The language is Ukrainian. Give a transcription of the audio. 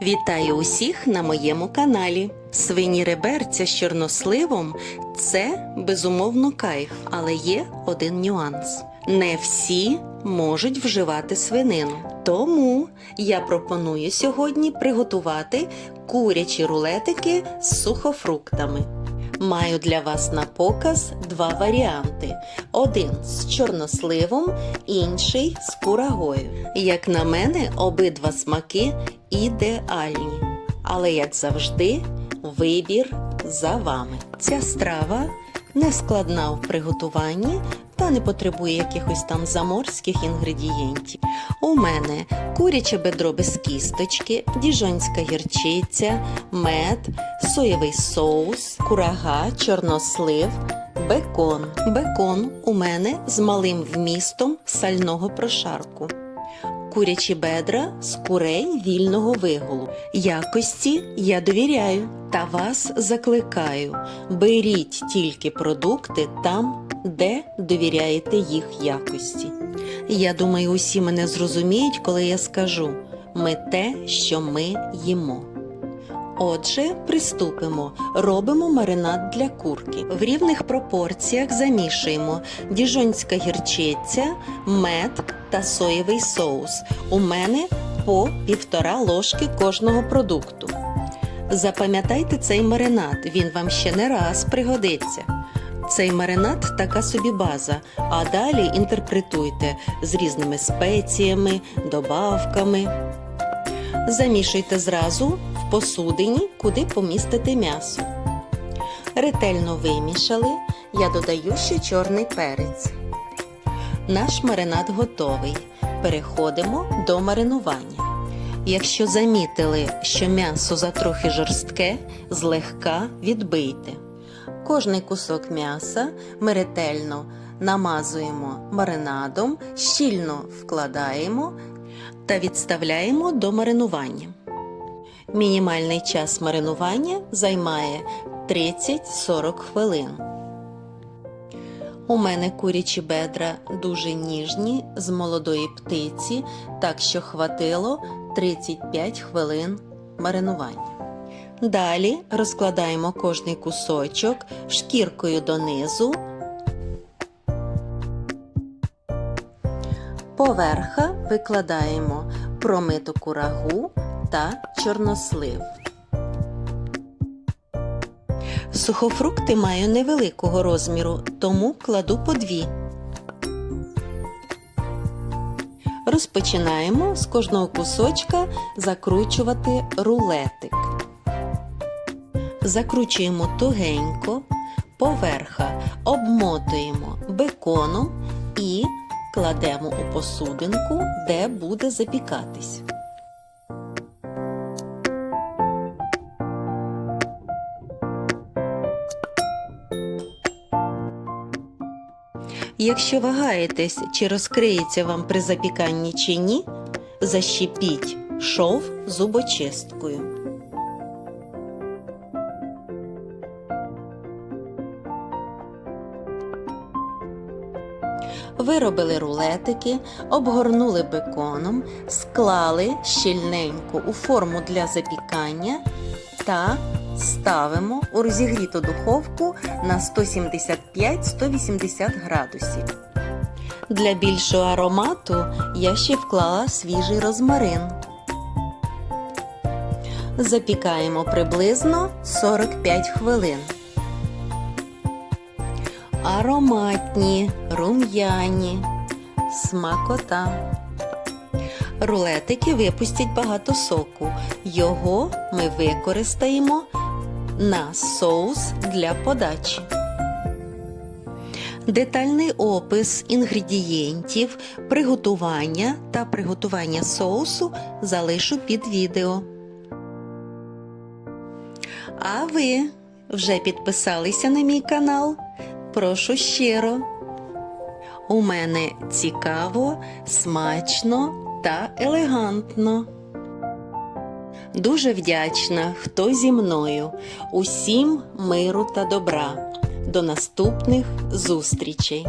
Вітаю усіх на моєму каналі. Свині реберця з чорносливом це безумовно кайф, але є один нюанс. Не всі можуть вживати свинину. Тому я пропоную сьогодні приготувати курячі рулетики з сухофруктами. Маю для вас на показ два варіанти: один з чорносливом, інший з курагою. Як на мене, обидва смаки ідеальні. Але, як завжди, вибір за вами. Ця страва не складна в приготуванні та не потребує якихось там заморських інгредієнтів. У мене куряче бедро без кісточки, діжонська гірчиця, мед, соєвий соус, курага, чорнослив, бекон. Бекон у мене з малим вмістом сального прошарку. Курячі бедра з курей вільного вигулу. Якості я довіряю та вас закликаю. Беріть тільки продукти там, де довіряєте їх якості. Я думаю, усі мене зрозуміють, коли я скажу ми те, що ми їмо. Отже, приступимо. Робимо маринад для курки. В рівних пропорціях замішуємо діжонська гірчиця, мед та соєвий соус. У мене по півтора ложки кожного продукту. Запам'ятайте цей маринад, він вам ще не раз пригодиться. Цей маринад така собі база, а далі інтерпретуйте з різними спеціями, добавками. Замішуйте зразу в посудині, куди помістите м'ясо. Ретельно вимішали, я додаю ще чорний перець. Наш маринад готовий. Переходимо до маринування. Якщо замітили, що м'ясо затрохи жорстке, злегка відбийте. Кожний кусок м'яса ми ретельно намазуємо маринадом, щільно вкладаємо та відставляємо до маринування. Мінімальний час маринування займає 30-40 хвилин. У мене курячі бедра дуже ніжні з молодої птиці, так що хватило 35 хвилин маринування. Далі розкладаємо кожний кусочок шкіркою донизу. Поверха викладаємо промиту курагу та чорнослив. Сухофрукти маю невеликого розміру, тому кладу по дві. Розпочинаємо з кожного кусочка закручувати рулетик. Закручуємо тугенько, поверха обмотуємо беконом і кладемо у посудинку, де буде запікатись. Якщо вагаєтесь, чи розкриється вам при запіканні чи ні, защепіть шов зубочисткою. Виробили рулетики, обгорнули беконом, склали щільненько у форму для запікання та ставимо у розігріту духовку на 175-180 градусів. Для більшого аромату я ще вклала свіжий розмарин. Запікаємо приблизно 45 хвилин. Ароматні, рум'яні, смакота. Рулетики випустять багато соку. Його ми використаємо на соус для подачі. Детальний опис інгредієнтів, приготування та приготування соусу залишу під відео. А ви вже підписалися на мій канал? Прошу щиро. У мене цікаво, смачно та елегантно. Дуже вдячна, хто зі мною. Усім миру та добра. До наступних зустрічей!